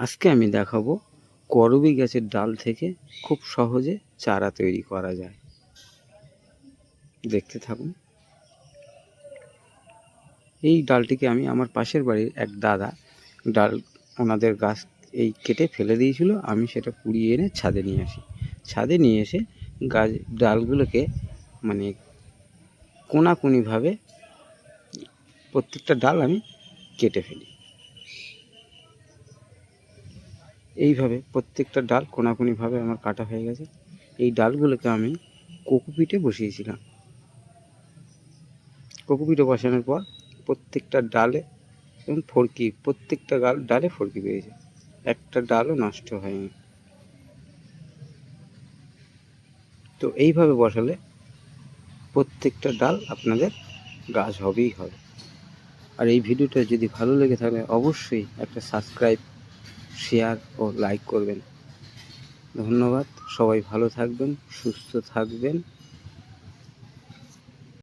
আজকে আমি দেখাবো করবী গাছের ডাল থেকে খুব সহজে চারা তৈরি করা যায়। দেখতে থাকুন। এই ডালটিকে আমি আমার পাশের বাড়ির এক দাদা ডাল ওনাদের গাছ এই কেটে ফেলে দিয়েছিল, আমি সেটা কুড়িয়ে এনে ছাদে নিয়ে আসি। ছাদে নিয়ে এসে গাছ ডালগুলোকে মানে কোনাকুনিভাবে প্রত্যেকটা ডাল আমি কেটে ফেলি। এইভাবে প্রত্যেকটা ডাল কোনাকুনিভাবে আমার কাটা হয়ে গেছে। এই ডালগুলোকে আমি কোকোপিটে বসিয়েছিলাম। কোকোপিটে বসানোর পর প্রত্যেকটা ডালে এবং ফরকি প্রত্যেকটা গাল, ডালে ফরকি পেয়েছে। একটা ডালও নষ্ট হয়নি। তো এইভাবে বসালে প্রত্যেকটা ডাল আপনাদের গাছ হবেই হবে। আর এই ভিডিওটা যদি ভালো লেগে থাকে, অবশ্যই একটা সাবস্ক্রাইব শেয়ার ও লাইক করবেন। ধন্যবাদ সবাই ভালো থাকবেন সুস্থ থাকবেন।